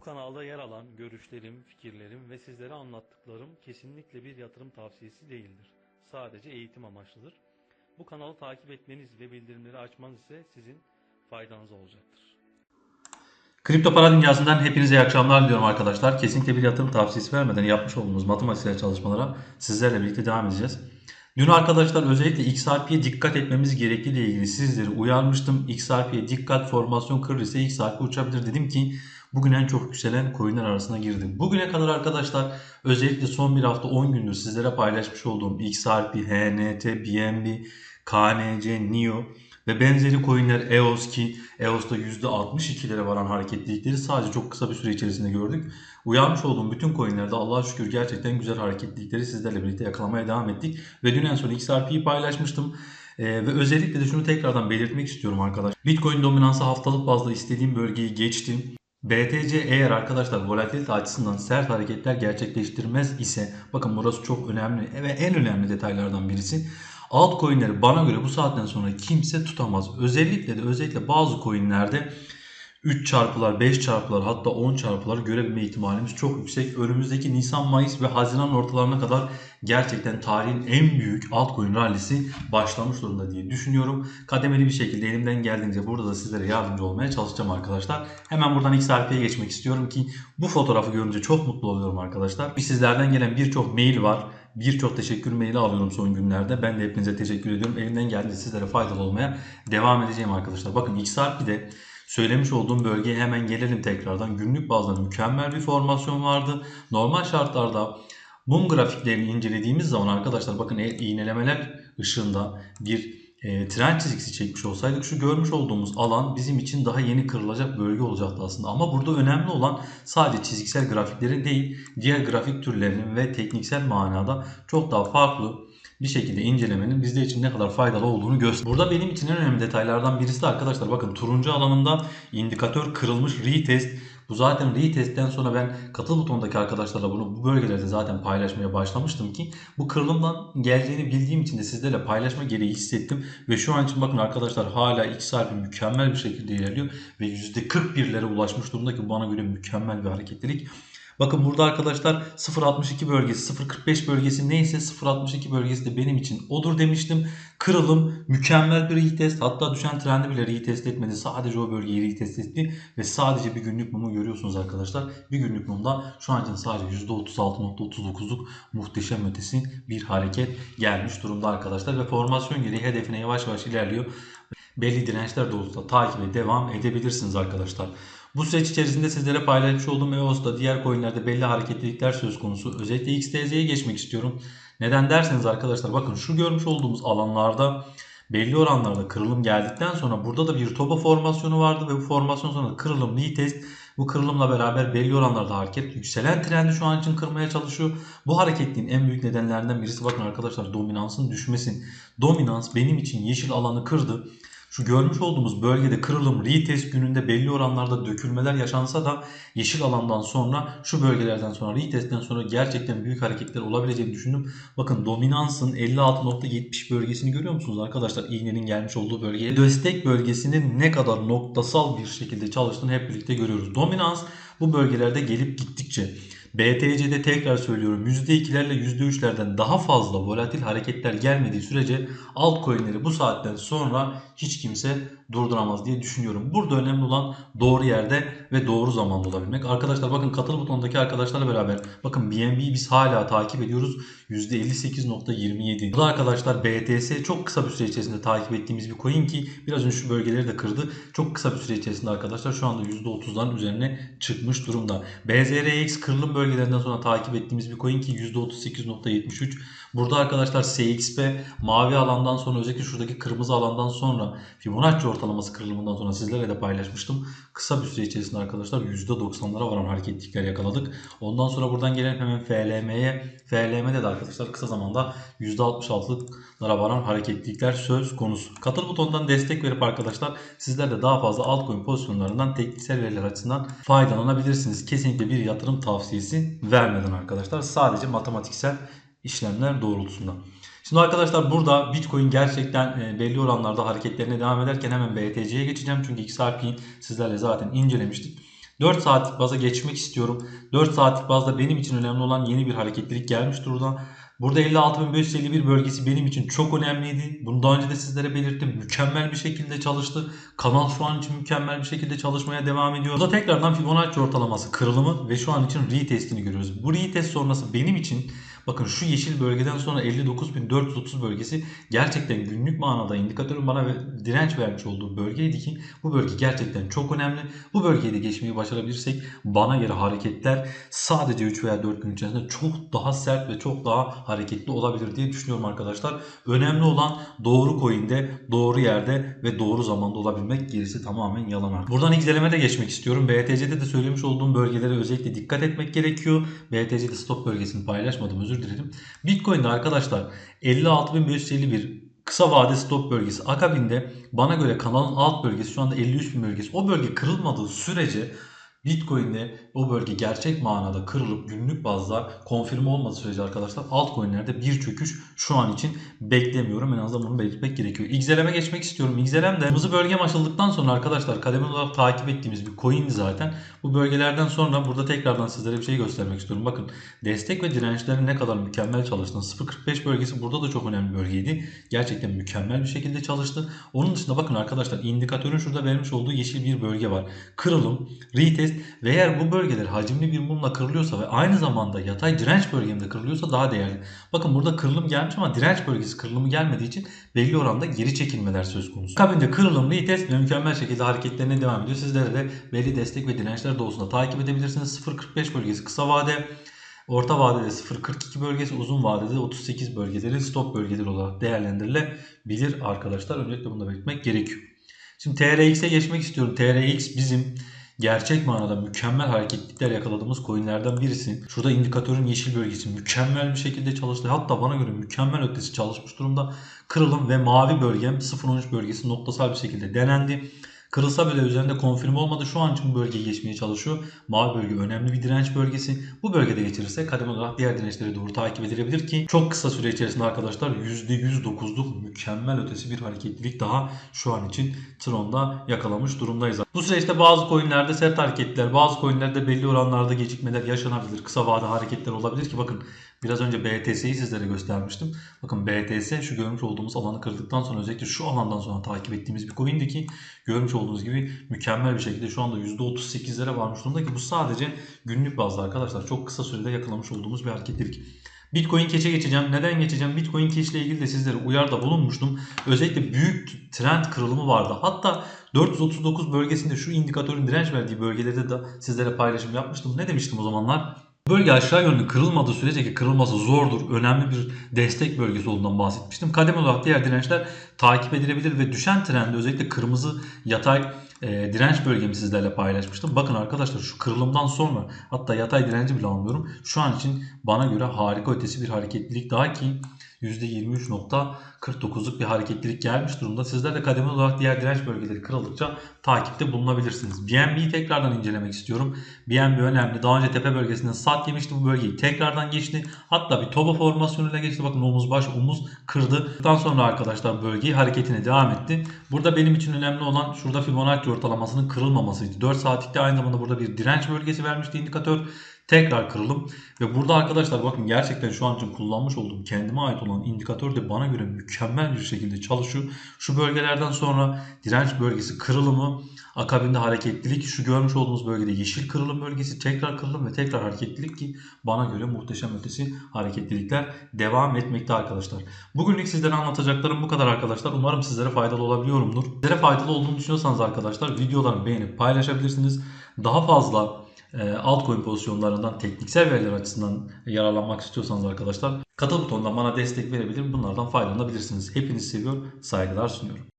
kanalda yer alan görüşlerim, fikirlerim ve sizlere anlattıklarım kesinlikle bir yatırım tavsiyesi değildir. Sadece eğitim amaçlıdır. Bu kanalı takip etmeniz ve bildirimleri açmanız ise sizin faydanıza olacaktır. Kripto para dünyasından hepinize iyi akşamlar diliyorum arkadaşlar. Kesinlikle bir yatırım tavsiyesi vermeden yapmış olduğumuz matematiksel çalışmalara sizlerle birlikte devam edeceğiz. Dün arkadaşlar özellikle XRP'ye dikkat etmemiz gerektiği ile ilgili sizleri uyarmıştım. XRP'ye dikkat formasyon kırılırsa XRP uçabilir dedim ki bugün en çok yükselen coinler arasına girdim. Bugüne kadar arkadaşlar özellikle son bir hafta 10 gündür sizlere paylaşmış olduğum XRP, HNT, BNB, KNC, NIO ve benzeri coinler EOS ki EOS'ta %62'lere varan hareketlilikleri sadece çok kısa bir süre içerisinde gördük. Uyanmış olduğum bütün coinlerde Allah'a şükür gerçekten güzel hareketlilikleri sizlerle birlikte yakalamaya devam ettik. Ve dün en son XRP'yi paylaşmıştım. Ee, ve özellikle de şunu tekrardan belirtmek istiyorum arkadaşlar. Bitcoin dominansı haftalık bazda istediğim bölgeyi geçti. BTC eğer arkadaşlar volatilite açısından sert hareketler gerçekleştirmez ise bakın burası çok önemli ve en önemli detaylardan birisi. Altcoin'leri bana göre bu saatten sonra kimse tutamaz. Özellikle de özellikle bazı coin'lerde 3 çarpılar, 5 çarpılar hatta 10 çarpılar görebilme ihtimalimiz çok yüksek. Önümüzdeki Nisan, Mayıs ve Haziran ortalarına kadar gerçekten tarihin en büyük altcoin rallisi başlamış durumda diye düşünüyorum. Kademeli bir şekilde elimden geldiğince burada da sizlere yardımcı olmaya çalışacağım arkadaşlar. Hemen buradan XRP'ye geçmek istiyorum ki bu fotoğrafı görünce çok mutlu oluyorum arkadaşlar. Sizlerden gelen birçok mail var. Birçok teşekkür maili alıyorum son günlerde. Ben de hepinize teşekkür ediyorum. Elimden geldiğince sizlere faydalı olmaya devam edeceğim arkadaşlar. Bakın XRP'de söylemiş olduğum bölgeye hemen gelelim tekrardan. Günlük bazda mükemmel bir formasyon vardı. Normal şartlarda mum grafiklerini incelediğimiz zaman arkadaşlar bakın iğnelemeler ışığında bir e, trend çizgisi çekmiş olsaydık şu görmüş olduğumuz alan bizim için daha yeni kırılacak bölge olacaktı aslında. Ama burada önemli olan sadece çizgisel grafiklerin değil diğer grafik türlerinin ve tekniksel manada çok daha farklı bir şekilde incelemenin bizler için ne kadar faydalı olduğunu gösteriyor. Burada benim için en önemli detaylardan birisi de arkadaşlar bakın turuncu alanında indikatör kırılmış retest. Bu zaten retestten sonra ben katıl butonundaki arkadaşlarla bunu bu bölgelerde zaten paylaşmaya başlamıştım ki bu kırılımdan geleceğini bildiğim için de sizlerle paylaşma gereği hissettim. Ve şu an için bakın arkadaşlar hala XRP mükemmel bir şekilde ilerliyor ve %41'lere ulaşmış durumda ki bana göre mükemmel bir hareketlilik. Bakın burada arkadaşlar 0.62 bölgesi 0.45 bölgesi neyse 0.62 bölgesi de benim için odur demiştim. Kırılım mükemmel bir retest hatta düşen trendi bile retest etmedi. Sadece o bölgeyi retest etti ve sadece bir günlük mumu görüyorsunuz arkadaşlar. Bir günlük mumda şu an için sadece %36.39'luk muhteşem ötesi bir hareket gelmiş durumda arkadaşlar. Ve formasyon gereği hedefine yavaş yavaş ilerliyor. Belli dirençler doğrultusunda takibe devam edebilirsiniz arkadaşlar. Bu süreç içerisinde sizlere paylaşmış olduğum EOS'ta diğer coinlerde belli hareketlilikler söz konusu. Özellikle XTZ'ye geçmek istiyorum. Neden derseniz arkadaşlar bakın şu görmüş olduğumuz alanlarda belli oranlarda kırılım geldikten sonra burada da bir topa formasyonu vardı ve bu formasyon sonra kırılım retest bu kırılımla beraber belli oranlarda hareket yükselen trendi şu an için kırmaya çalışıyor. Bu hareketliğin en büyük nedenlerinden birisi bakın arkadaşlar dominansın düşmesi. Dominans benim için yeşil alanı kırdı. Şu görmüş olduğumuz bölgede kırılım retest gününde belli oranlarda dökülmeler yaşansa da yeşil alandan sonra şu bölgelerden sonra retestten sonra gerçekten büyük hareketler olabileceğini düşündüm. Bakın dominansın 56.70 bölgesini görüyor musunuz arkadaşlar? İğnenin gelmiş olduğu bölgeye. Destek bölgesinin ne kadar noktasal bir şekilde çalıştığını hep birlikte görüyoruz. Dominans bu bölgelerde gelip gittikçe BTC'de tekrar söylüyorum %2'lerle %3'lerden daha fazla volatil hareketler gelmediği sürece altcoin'leri bu saatten sonra hiç kimse durduramaz diye düşünüyorum. Burada önemli olan doğru yerde ve doğru zamanda olabilmek. Arkadaşlar bakın katıl butonundaki arkadaşlarla beraber bakın BNB'yi biz hala takip ediyoruz. %58.27. Bu da arkadaşlar BTS çok kısa bir süre içerisinde takip ettiğimiz bir coin ki biraz önce şu bölgeleri de kırdı. Çok kısa bir süre içerisinde arkadaşlar şu anda %30'ların üzerine çıkmış durumda. BZRX kırılım bölgelerinden sonra takip ettiğimiz bir coin ki %38.73. Burada arkadaşlar SXP mavi alandan sonra özellikle şuradaki kırmızı alandan sonra Fibonacci ortalaması kırılımından sonra sizlerle de paylaşmıştım. Kısa bir süre içerisinde arkadaşlar %90'lara varan hareketlikler yakaladık. Ondan sonra buradan gelen hemen FLM'ye FLM'de de arkadaşlar kısa zamanda %66'lara varan hareketlikler söz konusu. Katıl butonundan destek verip arkadaşlar sizler de daha fazla altcoin pozisyonlarından tekniksel veriler açısından faydalanabilirsiniz. Kesinlikle bir yatırım tavsiyesi vermeden arkadaşlar. Sadece matematiksel işlemler doğrultusunda. Şimdi arkadaşlar burada Bitcoin gerçekten e, belli oranlarda hareketlerine devam ederken hemen BTC'ye geçeceğim. Çünkü XRP'yi sizlerle zaten incelemiştik. 4 saatlik baza geçmek istiyorum. 4 saatlik bazda benim için önemli olan yeni bir hareketlilik gelmiş durumda. Burada 56.551 bölgesi benim için çok önemliydi. Bunu daha önce de sizlere belirttim. Mükemmel bir şekilde çalıştı. Kanal şu an için mükemmel bir şekilde çalışmaya devam ediyor. Burada tekrardan Fibonacci ortalaması kırılımı ve şu an için retestini görüyoruz. Bu retest sonrası benim için bakın şu yeşil bölgeden sonra 59.430 bölgesi gerçekten günlük manada indikatörün bana direnç vermiş olduğu bölgeydi ki bu bölge gerçekten çok önemli. Bu bölgeyi de geçmeyi başarabilirsek bana göre hareketler sadece 3 veya 4 gün içerisinde çok daha sert ve çok daha hareketli olabilir diye düşünüyorum arkadaşlar. Önemli olan doğru coin'de, doğru yerde ve doğru zamanda olabilmek. Gerisi tamamen yalan. Buradan XLM'e de geçmek istiyorum. BTC'de de söylemiş olduğum bölgelere özellikle dikkat etmek gerekiyor. BTC'de stop bölgesini paylaşmadım özür dilerim. Bitcoin'de arkadaşlar 56.551 kısa vade stop bölgesi. Akabinde bana göre kanalın alt bölgesi şu anda 53.000 bölgesi. O bölge kırılmadığı sürece Bitcoin'de o bölge gerçek manada kırılıp günlük bazda konfirme olmadığı sürece arkadaşlar altcoin'lerde bir çöküş şu an için beklemiyorum. En azından bunu belirtmek gerekiyor. XLM'e geçmek istiyorum. XLM de kırmızı bölgem aşıldıktan sonra arkadaşlar kademeli olarak takip ettiğimiz bir coin'di zaten. Bu bölgelerden sonra burada tekrardan sizlere bir şey göstermek istiyorum. Bakın destek ve dirençlerin ne kadar mükemmel çalıştığını 0.45 bölgesi burada da çok önemli bölgeydi. Gerçekten mükemmel bir şekilde çalıştı. Onun dışında bakın arkadaşlar indikatörün şurada vermiş olduğu yeşil bir bölge var. Kırılım, retest ve eğer bu bölgeler hacimli bir mumla kırılıyorsa ve aynı zamanda yatay direnç bölgemde kırılıyorsa daha değerli. Bakın burada kırılım gelmiş ama direnç bölgesi kırılımı gelmediği için belli oranda geri çekilmeler söz konusu. Akabinde kırılım, retest ve mükemmel şekilde hareketlerine devam ediyor. Sizlere de belli destek ve dirençler doğusunda takip edebilirsiniz. 0.45 bölgesi kısa vade, Orta vadede 0.42 bölgesi, uzun vadede 38 bölgeleri stop bölgeleri olarak değerlendirilebilir arkadaşlar. Öncelikle bunu da belirtmek gerekiyor. Şimdi TRX'e geçmek istiyorum. TRX bizim gerçek manada mükemmel hareketlikler yakaladığımız coinlerden birisi. Şurada indikatörün yeşil bölgesi mükemmel bir şekilde çalıştı. Hatta bana göre mükemmel ötesi çalışmış durumda. Kırılım ve mavi bölgem 0.13 bölgesi noktasal bir şekilde denendi. Kırılsa bile üzerinde konfirm olmadı. Şu an için bu bölgeyi geçmeye çalışıyor. Mavi bölge önemli bir direnç bölgesi. Bu bölgede geçirirse kademe olarak diğer dirençleri doğru takip edilebilir ki çok kısa süre içerisinde arkadaşlar %109'luk mükemmel ötesi bir hareketlilik daha şu an için Tron'da yakalamış durumdayız. Bu süreçte bazı coinlerde sert hareketler, bazı coinlerde belli oranlarda gecikmeler yaşanabilir. Kısa vade hareketler olabilir ki bakın Biraz önce BTS'yi sizlere göstermiştim. Bakın BTS şu görmüş olduğumuz alanı kırdıktan sonra özellikle şu alandan sonra takip ettiğimiz bir coin'di ki görmüş olduğunuz gibi mükemmel bir şekilde şu anda %38'lere varmış durumda ki bu sadece günlük bazda arkadaşlar. Çok kısa sürede yakalamış olduğumuz bir hareketlilik. Bitcoin Cash'e geçeceğim. Neden geçeceğim? Bitcoin Cash ile ilgili de sizlere uyarda bulunmuştum. Özellikle büyük trend kırılımı vardı. Hatta 439 bölgesinde şu indikatörün direnç verdiği bölgelerde de sizlere paylaşım yapmıştım. Ne demiştim o zamanlar? Bölge aşağı yönlü kırılmadığı sürece ki kırılması zordur. Önemli bir destek bölgesi olduğundan bahsetmiştim. Kademe olarak diğer dirençler takip edilebilir ve düşen trende özellikle kırmızı yatay e, direnç bölgemi sizlerle paylaşmıştım. Bakın arkadaşlar şu kırılımdan sonra hatta yatay direnci bile almıyorum. Şu an için bana göre harika ötesi bir hareketlilik daha ki %23.49'luk bir hareketlilik gelmiş durumda. Sizler de kademe olarak diğer direnç bölgeleri kırıldıkça takipte bulunabilirsiniz. BNB'yi tekrardan incelemek istiyorum. BNB önemli. Daha önce tepe bölgesinden sat yemişti bu bölgeyi. Tekrardan geçti. Hatta bir toba formasyonuyla geçti. Bakın omuz baş omuz kırdı. Daha sonra arkadaşlar bölgeyi hareketine devam etti. Burada benim için önemli olan şurada Fibonacci ortalamasının kırılmamasıydı. 4 saatlikte aynı zamanda burada bir direnç bölgesi vermişti indikatör tekrar kırılım ve burada arkadaşlar bakın gerçekten şu an için kullanmış olduğum kendime ait olan indikatör de bana göre mükemmel bir şekilde çalışıyor. Şu bölgelerden sonra direnç bölgesi kırılımı akabinde hareketlilik şu görmüş olduğumuz bölgede yeşil kırılım bölgesi tekrar kırılım ve tekrar hareketlilik ki bana göre muhteşem ötesi hareketlilikler devam etmekte arkadaşlar. Bugünlük sizlere anlatacaklarım bu kadar arkadaşlar. Umarım sizlere faydalı olabiliyorumdur. Sizlere faydalı olduğunu düşünüyorsanız arkadaşlar videolarımı beğenip paylaşabilirsiniz. Daha fazla altcoin pozisyonlarından tekniksel veriler açısından yararlanmak istiyorsanız arkadaşlar katıl butonundan bana destek verebilir bunlardan faydalanabilirsiniz. Hepinizi seviyor, saygılar sunuyorum.